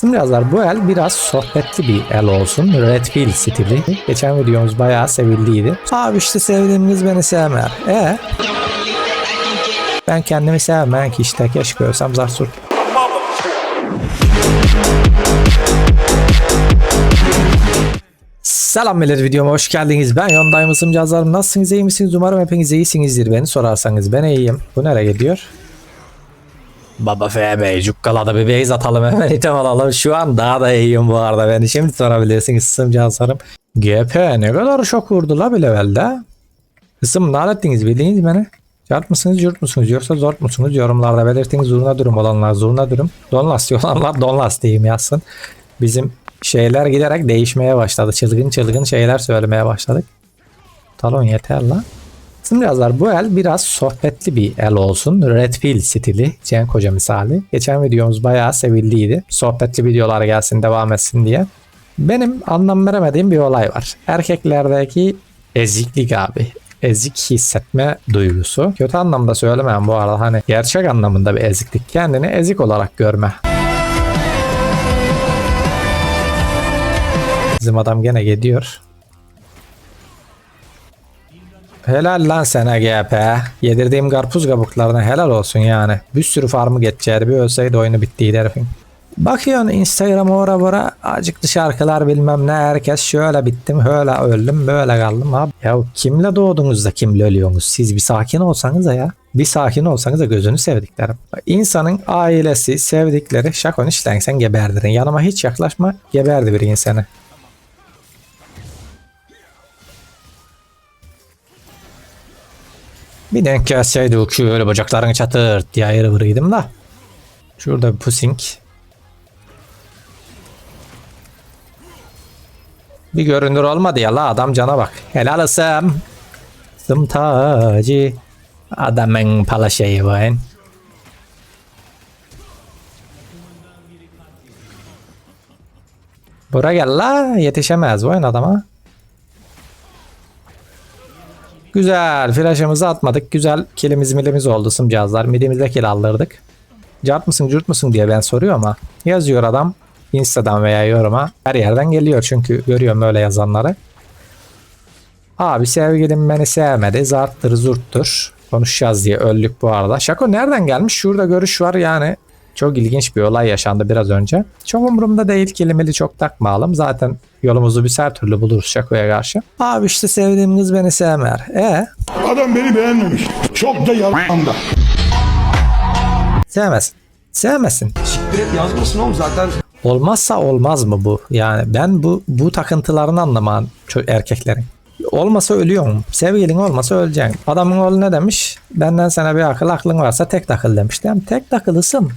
Şimdi yazlar bu el biraz sohbetli bir el olsun. Red Pill stili. Geçen videomuz bayağı sevildiydi. Abi işte sevdiğimiz beni sevmer. E ben kendimi sevmem ki işte keşke ölsem zar sur. Selam millet videoma hoş geldiniz. Ben Yonday Mısım Cazlarım. Nasılsınız iyi misiniz? Umarım hepiniz iyisinizdir. Beni sorarsanız ben iyiyim. Bu nereye gidiyor? Baba FB Cukkala'da bir base atalım hemen item alalım. Şu an daha da iyiyim bu arada. Beni şimdi sorabilirsiniz Isım Cazlarım. GP ne kadar şok vurdu la bir levelde. Isım ne ettiniz bildiniz beni? Çarp mısınız yurt musunuz yoksa zor musunuz yorumlarda belirtiniz zurna durum olanlar zurna durum. Donlas olanlar donlas diyeyim yazsın. Bizim şeyler giderek değişmeye başladı. Çılgın çılgın şeyler söylemeye başladık. Talon yeter lan. Şimdi yazlar bu el biraz sohbetli bir el olsun. Red Pill stili. Cenk Hoca misali. Geçen videomuz bayağı sevildiydi. Sohbetli videolar gelsin devam etsin diye. Benim anlam veremediğim bir olay var. Erkeklerdeki eziklik abi. Ezik hissetme duygusu. Kötü anlamda söylemem bu arada. Hani gerçek anlamında bir eziklik. Kendini ezik olarak görme. Bizim adam gene gidiyor. Helal lan sana GP. Yedirdiğim karpuz kabuklarına helal olsun yani. Bir sürü farmı geçeceği bir ölseydi oyunu bittiydi herifin. Bakıyorsun Instagram'a ora bora acıklı şarkılar bilmem ne herkes şöyle bittim öyle öldüm böyle kaldım abi. Ya kimle doğdunuz da kimle ölüyorsunuz siz bir sakin olsanız ya. Bir sakin olsanız da gözünü sevdiklerim. İnsanın ailesi sevdikleri şakon işlensen geberdirin. Yanıma hiç yaklaşma geberdi bir insanı. Bir denk gelseydi o Q öyle bacaklarını çatır diye ayrı vırıydım da. Şurada bir pusing. Bir görünür olmadı ya la adam cana bak. Helal olsun. Sım tacı. Adamın pala şeyi var. Bura gel la yetişemez bu adama. Güzel. Flash'ımızı atmadık. Güzel kilimiz milimiz oldu sımcağızlar. Midimizde kill aldırdık. Cart mısın cürt musun diye ben soruyor ama yazıyor adam. Insta'dan veya yoruma. Her yerden geliyor çünkü görüyorum öyle yazanları. Abi sevgilim beni sevmedi. Zarttır zurttur. Konuşacağız diye öldük bu arada. Şako nereden gelmiş? Şurada görüş var yani. Çok ilginç bir olay yaşandı biraz önce. Çok umurumda değil kelimeli çok takmayalım. Zaten yolumuzu biz her türlü buluruz Şako'ya karşı. Abi işte sevdiğim kız beni sevmer. E Adam beni beğenmemiş. Çok da yalandı. sevmesin. Sevmesin. Siktir et yazmasın oğlum zaten Olmazsa olmaz mı bu? Yani ben bu bu takıntılarını anlamam erkeklerin. Olmasa ölüyorum. Sevgilin olmasa öleceksin. Adamın oğlu ne demiş? Benden sana bir akıl aklın varsa tek takıl demiş. Mi? Tek takılısın.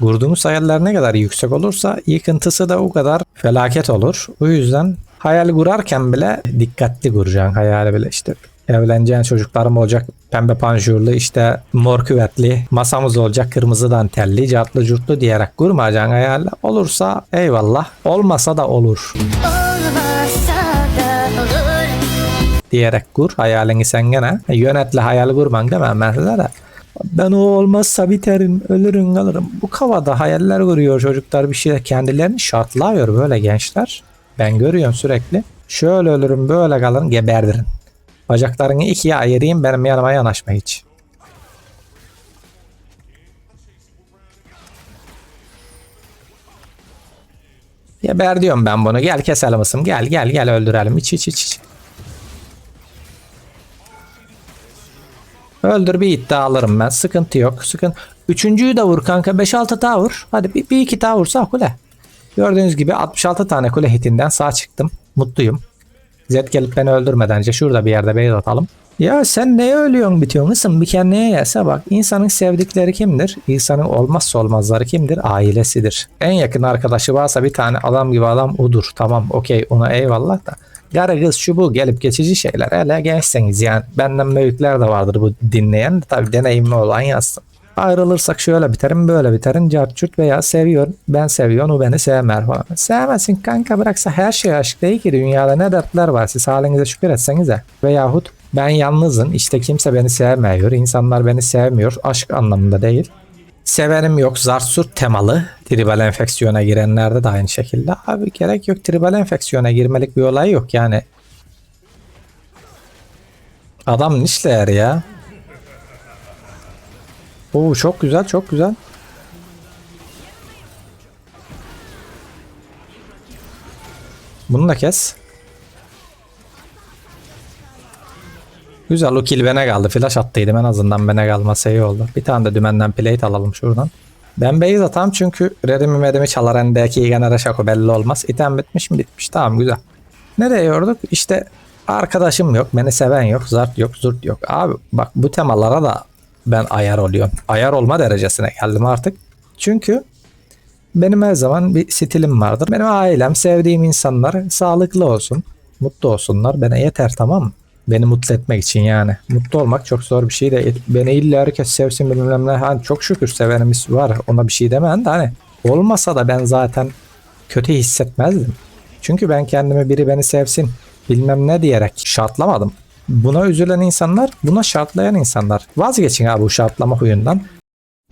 Kurduğunuz hayaller ne kadar yüksek olursa yıkıntısı da o kadar felaket olur. O yüzden hayal kurarken bile dikkatli kuracaksın hayali bile işte. Evleneceğin çocuklarım olacak pembe panjurlu işte mor küvetli masamız olacak kırmızı dantelli cartlı curtlu diyerek kurmayacaksın hayal olursa eyvallah olmasa da olur Olmazsa da olur. diyerek kur hayalini sen gene E, yönetle hayal kurman demem ben size de ben o olmazsa biterim ölürüm kalırım bu kavada hayaller kuruyor çocuklar bir şey kendilerini şartlıyor böyle gençler ben görüyorum sürekli şöyle ölürüm böyle kalırım geberdirin bacaklarını ikiye ayırayım benim yanıma yanaşma hiç Geber diyorum ben bunu. Gel keselim ısım. Gel gel gel öldürelim. İç iç iç. iç. Öldür bir iddia alırım ben. Sıkıntı yok. Sıkın. Üçüncüyü de vur kanka. 5-6 daha vur. Hadi bir, bir iki daha vursa kule. Gördüğünüz gibi 66 tane kule hitinden sağ çıktım. Mutluyum. Zed gelip beni öldürmeden önce şurada bir yerde beyaz atalım. Ya sen neye ölüyorsun bitiyorsun ısın bir kendine gelse bak insanın sevdikleri kimdir? İnsanın olmazsa olmazları kimdir? Ailesidir. En yakın arkadaşı varsa bir tane adam gibi adam odur. Tamam okey ona eyvallah da. Garı kız şu bu gelip geçici şeyler. Hele gençseniz yani benden büyükler de vardır bu dinleyen. Tabi deneyimli olan yazsın. Ayrılırsak şöyle biterim böyle biterim cartçurt veya seviyor ben seviyorum o beni sevmer falan. Sevmesin kanka bıraksa her şey aşk değil ki dünyada ne dertler var siz halinize şükür etsenize. Veyahut ben yalnızım işte kimse beni sevmiyor insanlar beni sevmiyor aşk anlamında değil. Sevenim yok zarsurt temalı tribal enfeksiyona girenlerde de aynı şekilde. Abi gerek yok tribal enfeksiyona girmelik bir olay yok yani. Adam nişler ya. Oo çok güzel çok güzel. Bunu da kes. Güzel o kill bana kaldı. Flash attıydım en azından bana kalmasa iyi oldu. Bir tane de dümenden plate alalım şuradan. Ben base atam çünkü redimi medimi çalar endeki igenere şako belli olmaz. İtem bitmiş mi bitmiş tamam güzel. Nereye yorduk? İşte arkadaşım yok, beni seven yok, zart yok, zurt yok. Abi bak bu temalara da ben ayar oluyorum. Ayar olma derecesine geldim artık. Çünkü benim her zaman bir stilim vardır. Benim ailem, sevdiğim insanlar sağlıklı olsun, mutlu olsunlar. Bana yeter tamam mı? Beni mutlu etmek için yani. Mutlu olmak çok zor bir şey de. Beni illa herkes sevsin bilmem ne. Hani çok şükür sevenimiz var. Ona bir şey demeyen de hani olmasa da ben zaten kötü hissetmezdim. Çünkü ben kendimi biri beni sevsin bilmem ne diyerek şartlamadım. Buna üzülen insanlar, buna şartlayan insanlar. Vazgeçin abi bu şartlama huyundan.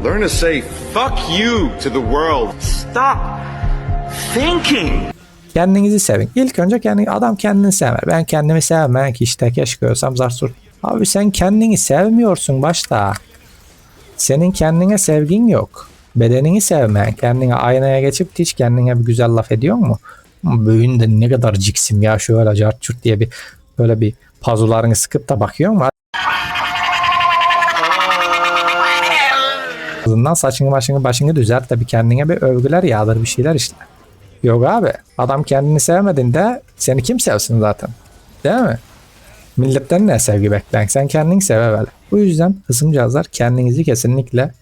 Learn to say fuck you to the world. Stop thinking. Kendinizi sevin. İlk önce kendi adam kendini sever. Ben kendimi sevmeyen ki işte keşke ölsem zar sur. Abi sen kendini sevmiyorsun başta. Senin kendine sevgin yok. Bedenini sevmeyen, kendine aynaya geçip hiç kendine bir güzel laf ediyor mu? Böğün de ne kadar ciksim ya şöyle cart çurt diye bir böyle bir pazularını sıkıp da bakıyor mu? azından saçını başını başını düzelt de bir kendine bir övgüler yağdır bir şeyler işte. Yok abi adam kendini sevmediğinde seni kim sevsin zaten değil mi? Milletten ne sevgi beklen sen kendini sev evvel. Bu yüzden kısımcağızlar kendinizi kesinlikle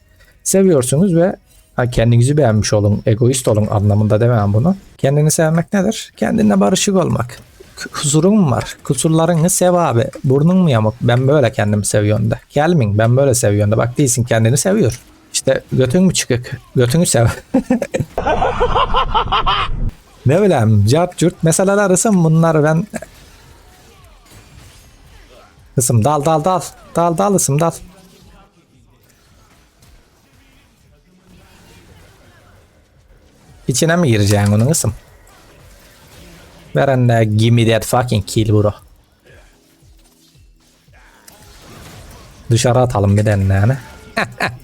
seviyorsunuz ve ha, kendinizi beğenmiş olun, egoist olun anlamında demem bunu. Kendini sevmek nedir? Kendinle barışık olmak. Kusurun mu var? Kusurlarını sev abi. Burnun mu yamuk? Ben böyle kendimi seviyorum de. Gelmin ben böyle seviyorum de. Bak değilsin kendini seviyor. İşte götün mü çıkık? Götünü sev. ne bileyim cart cürt meseleler ısım bunlar ben Isım dal dal dal dal dal ısım dal İçine mi gireceksin onun ısım? Veren de give me that fucking kill bro. Dışarı atalım bir denle yani.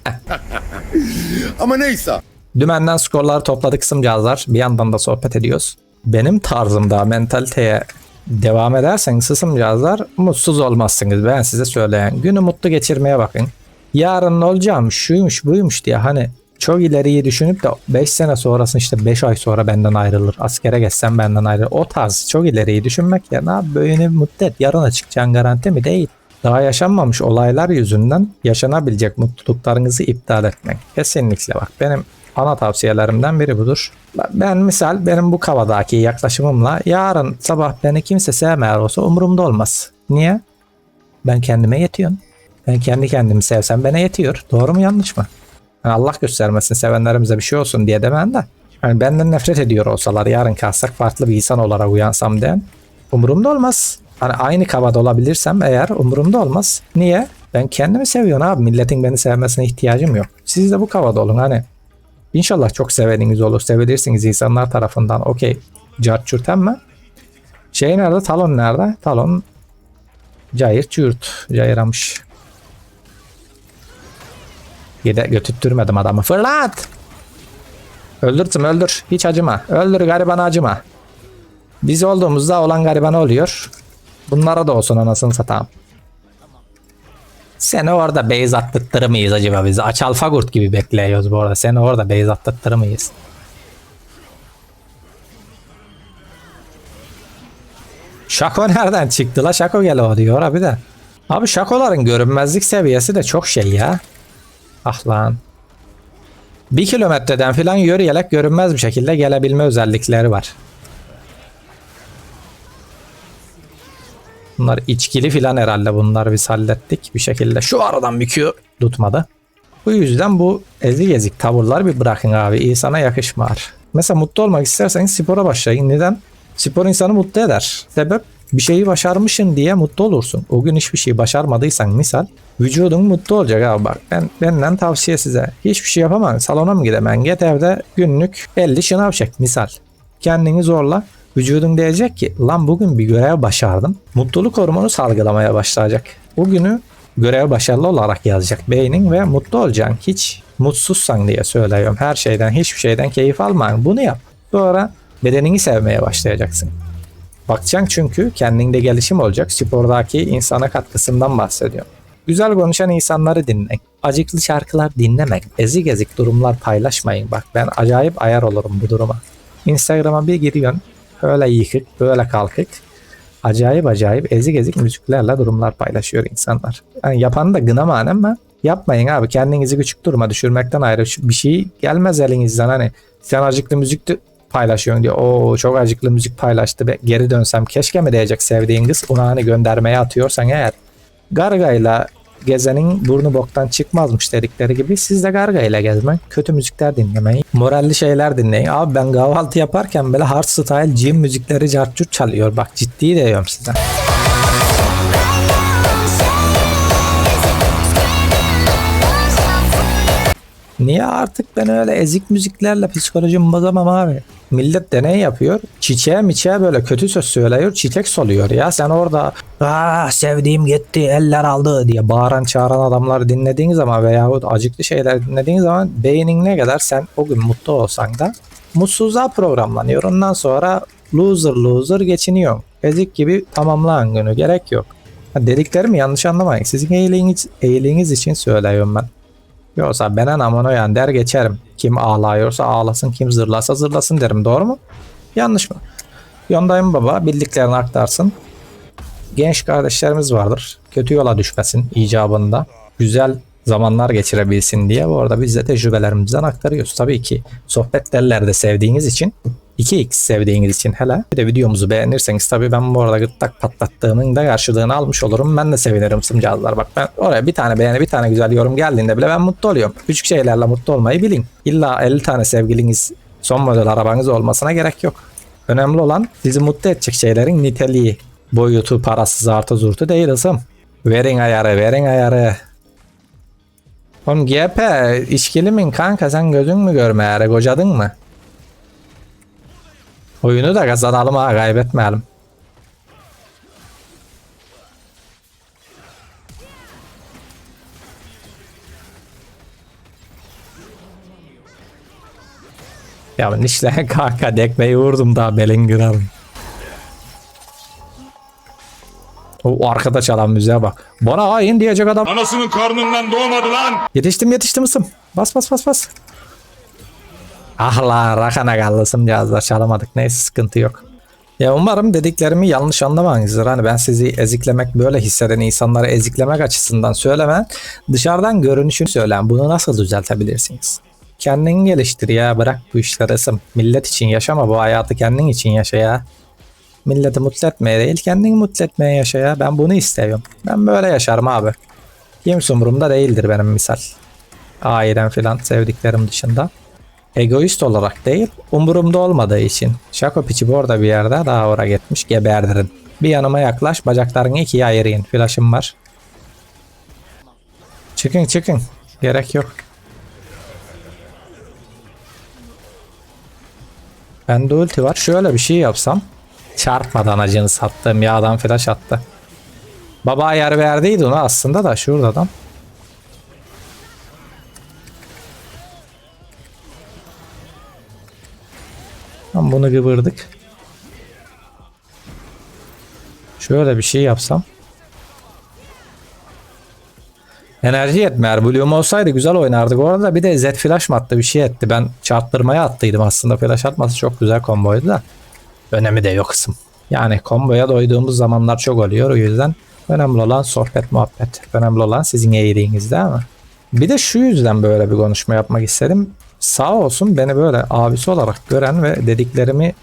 Ama neyse. Dümenden skorları topladık kısımcağızlar. Bir yandan da sohbet ediyoruz. Benim tarzımda mentaliteye devam ederseniz kısımcağızlar mutsuz olmazsınız. Ben size söyleyen. Günü mutlu geçirmeye bakın. Yarın olacağım şuymuş buymuş diye hani çok ileriyi düşünüp de 5 sene sonrasını işte 5 ay sonra benden ayrılır. Askere geçsem benden ayrılır. O tarz çok ileriyi düşünmek yerine abi böyle mutlu et. Yarına çıkacağın garanti mi? Değil. Daha yaşanmamış olaylar yüzünden yaşanabilecek mutluluklarınızı iptal etmek. Kesinlikle bak benim ana tavsiyelerimden biri budur. Ben misal benim bu kavadaki yaklaşımımla yarın sabah beni kimse sevmeyen olsa umurumda olmaz. Niye? Ben kendime yetiyorum. Ben kendi kendimi sevsem bana yetiyor. Doğru mu yanlış mı? Yani Allah göstermesin sevenlerimize bir şey olsun diye demen de. Yani benden nefret ediyor olsalar yarın kalsak farklı bir insan olarak uyansam den umurumda olmaz. Hani aynı kavada olabilirsem eğer umurumda olmaz. Niye? Ben kendimi seviyorum abi. Milletin beni sevmesine ihtiyacım yok. Siz de bu kavada olun hani. İnşallah çok seveniniz olur. Sevilirsiniz insanlar tarafından. Okey. Cart çürt ama. Şey nerede? Talon nerede? Talon Cayır çürt. Cayıramış. Gide götürtürmedim adamı. Fırlat! Öldürsün öldür. Hiç acıma. Öldür gariban acıma. Biz olduğumuzda olan gariban oluyor. Bunlara da olsun anasını satayım. Seni orada base attırtır mıyız acaba biz? Aç alfa kurt gibi bekliyoruz bu arada. Seni orada base attırtır mıyız? Şako nereden çıktı la? Şako gel o diyor abi de. Abi şakoların görünmezlik seviyesi de çok şey ya. Ah lan. Bir kilometreden filan yürüyerek görünmez bir şekilde gelebilme özellikleri var. Bunlar içkili filan herhalde bunlar biz hallettik bir şekilde. Şu aradan bir Q tutmadı. Bu yüzden bu ezik ezik tavırlar bir bırakın abi. İnsana yakışmıyor. Mesela mutlu olmak isterseniz spora başlayın. Neden? Spor insanı mutlu eder. Sebep bir şeyi başarmışsın diye mutlu olursun. O gün hiçbir şey başarmadıysan misal vücudun mutlu olacak abi bak. Ben benden tavsiye size. Hiçbir şey yapamam. Salona mı gidemem? Git evde günlük 50 şınav çek misal. Kendini zorla. Vücudun diyecek ki lan bugün bir görev başardım. Mutluluk hormonu salgılamaya başlayacak. O günü görev başarılı olarak yazacak beynin ve mutlu olacaksın. Hiç mutsuzsan diye söylüyorum. Her şeyden hiçbir şeyden keyif alma. Bunu yap. Sonra bedenini sevmeye başlayacaksın. Bakacaksın çünkü kendinde gelişim olacak. Spordaki insana katkısından bahsediyorum. Güzel konuşan insanları dinleyin. Acıklı şarkılar dinlemek. Ezik ezik durumlar paylaşmayın. Bak ben acayip ayar olurum bu duruma. Instagram'a bir giriyorsun. Öyle yıkık, böyle kalkık. Acayip acayip ezik ezik müziklerle durumlar paylaşıyor insanlar. Yani yapanı da gınama ama yapmayın abi. Kendinizi küçük duruma düşürmekten ayrı bir şey gelmez elinizden. Hani sen acıklı müzik paylaşıyorsun diye. Oo çok acıklı müzik paylaştı ve geri dönsem keşke mi diyecek sevdiğin kız. Onu hani göndermeye atıyorsan eğer Gargayla gezenin burnu boktan çıkmazmış dedikleri gibi siz de gargayla gezmeyin. Kötü müzikler dinlemeyin. Moralli şeyler dinleyin. Abi ben kahvaltı yaparken böyle hard style gym müzikleri cartçut çalıyor. Bak ciddi diyorum size. Niye artık ben öyle ezik müziklerle psikolojimi bozamam abi? Millet deney yapıyor. Çiçeğe miçeğe böyle kötü söz söylüyor. Çiçek soluyor ya. Sen orada sevdiğim gitti eller aldı diye bağıran çağıran adamları dinlediğin zaman veyahut acıklı şeyler dinlediğin zaman beynin ne kadar sen o gün mutlu olsan da mutsuzluğa programlanıyor. Ondan sonra loser loser geçiniyor. Ezik gibi tamamlayan günü gerek yok. Dediklerimi yanlış anlamayın. Sizin iyiliğiniz, iyiliğiniz için söylüyorum ben. Yoksa ben anamın o yan der geçerim. Kim ağlıyorsa ağlasın, kim zırlasa zırlasın derim. Doğru mu? Yanlış mı? Yondayım baba bildiklerini aktarsın. Genç kardeşlerimiz vardır. Kötü yola düşmesin icabında. Güzel zamanlar geçirebilsin diye bu arada biz de tecrübelerimizden aktarıyoruz. Tabii ki sohbetlerle de sevdiğiniz için 2x sevdiğiniz için hele bir de videomuzu beğenirseniz tabii ben bu arada gırtlak patlattığımın da karşılığını almış olurum. Ben de sevinirim sımcağızlar. Bak ben oraya bir tane beğeni bir tane güzel yorum geldiğinde bile ben mutlu oluyorum. Küçük şeylerle mutlu olmayı bilin. İlla 50 tane sevgiliniz son model arabanız olmasına gerek yok. Önemli olan sizi mutlu edecek şeylerin niteliği. Boyutu, parasız artı zurtu değil ısım. Verin ayarı, verin ayarı. Oğlum GP işkili min kanka sen gözün mü görmeye kocadın mı? Oyunu da kazanalım ha kaybetmeyelim. Ya nişle kanka dekmeyi vurdum daha belin kırarım. O arkada çalan müziğe bak. Bana hain diyecek adam. Anasının karnından doğmadı lan. Yetiştim yetiştim ısım. Bas bas bas bas. Ah lan rakana kallısım cihazlar çalamadık. Neyse sıkıntı yok. Ya umarım dediklerimi yanlış anlamayınızdır. Hani ben sizi eziklemek böyle hisseden insanları eziklemek açısından söyleme. Dışarıdan görünüşünü söylen. Bunu nasıl düzeltebilirsiniz? Kendini geliştir ya bırak bu işleri ısım. Millet için yaşama bu hayatı kendin için yaşa ya. Milleti mutlu etmeye değil kendini mutlu etmeye yaşa ya. Ben bunu istiyorum. Ben böyle yaşarım abi. Kimse umurumda değildir benim misal. Ailem filan sevdiklerim dışında. Egoist olarak değil, umurumda olmadığı için. Şako piçi orada bir yerde daha oraya gitmiş geberdirin. Bir yanıma yaklaş bacaklarını ikiye ayırın. Flaşım var. Çıkın çıkın. Gerek yok. Bende ulti var. Şöyle bir şey yapsam. Çarpmadan acını sattığım yağdan flash attı. Baba ayar verdiydi onu aslında da şuradan. Bunu kıvırdık. Şöyle bir şey yapsam. Enerji yetmer. Bloom olsaydı güzel oynardık. Orada bir de Z flash mı attı bir şey etti. Ben çarptırmaya attıydım aslında. Flash atması çok güzel komboydu da. Önemi de yok kısım. Yani komboya doyduğumuz zamanlar çok oluyor. O yüzden önemli olan sohbet muhabbet. Önemli olan sizin iyiliğiniz değil mi? Bir de şu yüzden böyle bir konuşma yapmak istedim. Sağ olsun beni böyle abisi olarak gören ve dediklerimi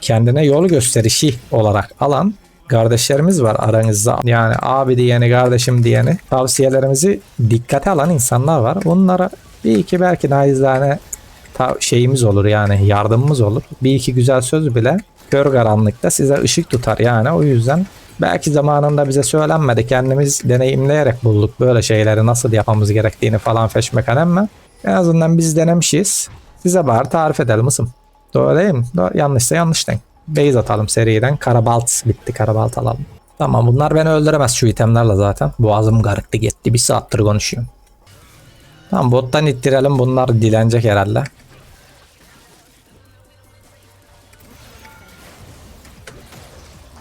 kendine yol gösterişi olarak alan kardeşlerimiz var aranızda. Yani abi diyeni, kardeşim diyeni tavsiyelerimizi dikkate alan insanlar var. Onlara bir iki belki naizane şeyimiz olur yani yardımımız olur. Bir iki güzel söz bile kör karanlıkta size ışık tutar yani o yüzden belki zamanında bize söylenmedi kendimiz deneyimleyerek bulduk böyle şeyleri nasıl yapmamız gerektiğini falan feşmekan ama en azından biz denemişiz. Size bari tarif edelim ısım doğru değil mi? Doğru, yanlışsa yanlış deyin. Base atalım seriden. Karabalt bitti karabalt alalım. Tamam bunlar beni öldüremez şu itemlerle zaten. Boğazım garıktı gitti. Bir saattir konuşuyorum. Tamam bottan ittirelim. Bunlar dilenecek herhalde.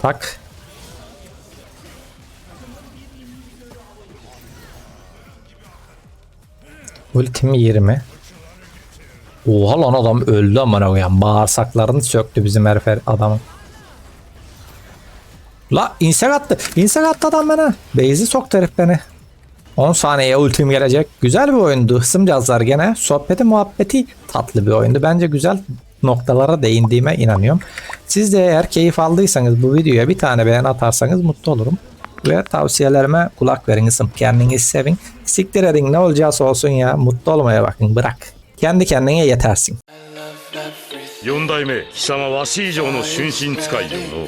Tak. Ultim 20. Oha lan adam öldü amına koyayım. Bağırsaklarını söktü bizim herif her- adamın. La insek attı. İnsek attı adam bana. Base'i soktu herif beni. 10 saniyeye ultim gelecek. Güzel bir oyundu. Hısım cazlar gene. Sohbeti muhabbeti tatlı bir oyundu. Bence güzel noktalara değindiğime inanıyorum. Siz de eğer keyif aldıysanız bu videoya bir tane beğen atarsanız mutlu olurum ve tavsiyelerime kulak verin ısım. Kendinizi sevin. Siktir edin ne olacağız olsun ya. Mutlu olmaya bakın bırak. Kendi kendine yetersin. 4代目貴様わし以上の春心使いよの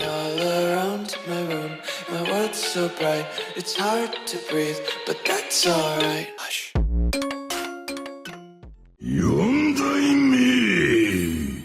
4